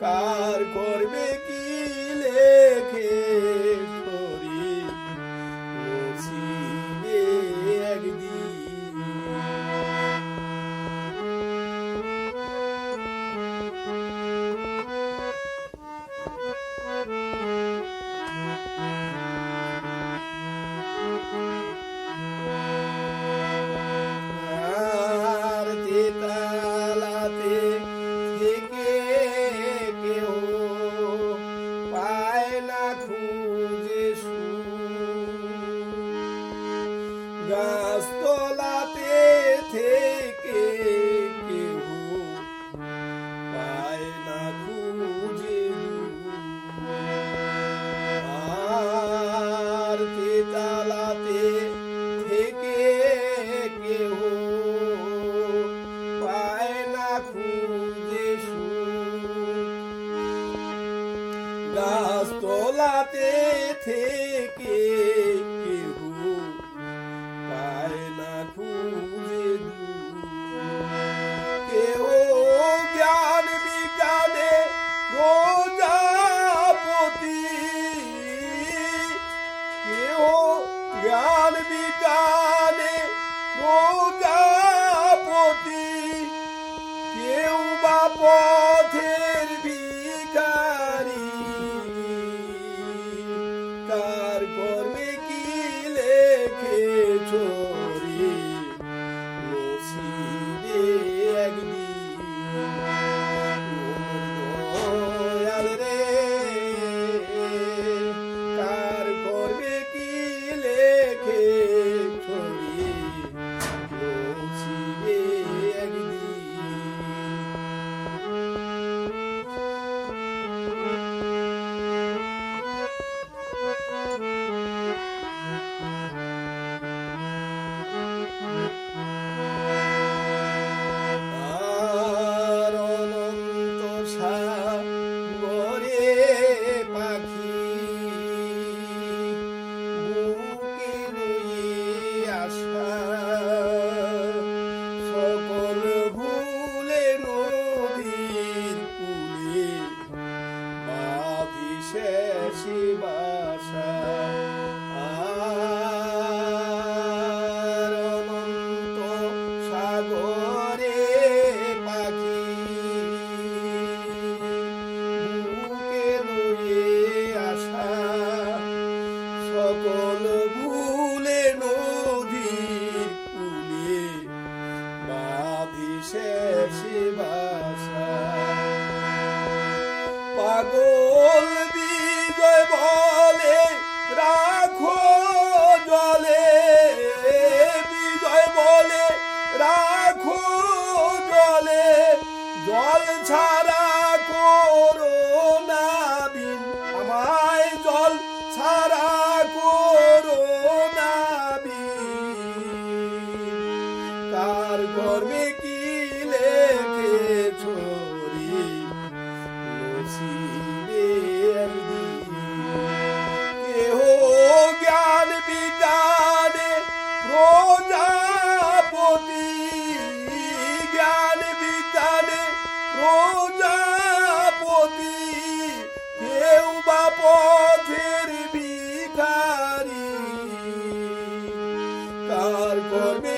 কার করবে কি? তোলাতে থেকে কার কর্মে কি লেখেছো? পাগল বিজয় বলে, রাখো জলে। বিজয় বলে, রাখো জলে। জল ছাড়া করো না বিন। আমায় জল ছাড়া কার কর্মে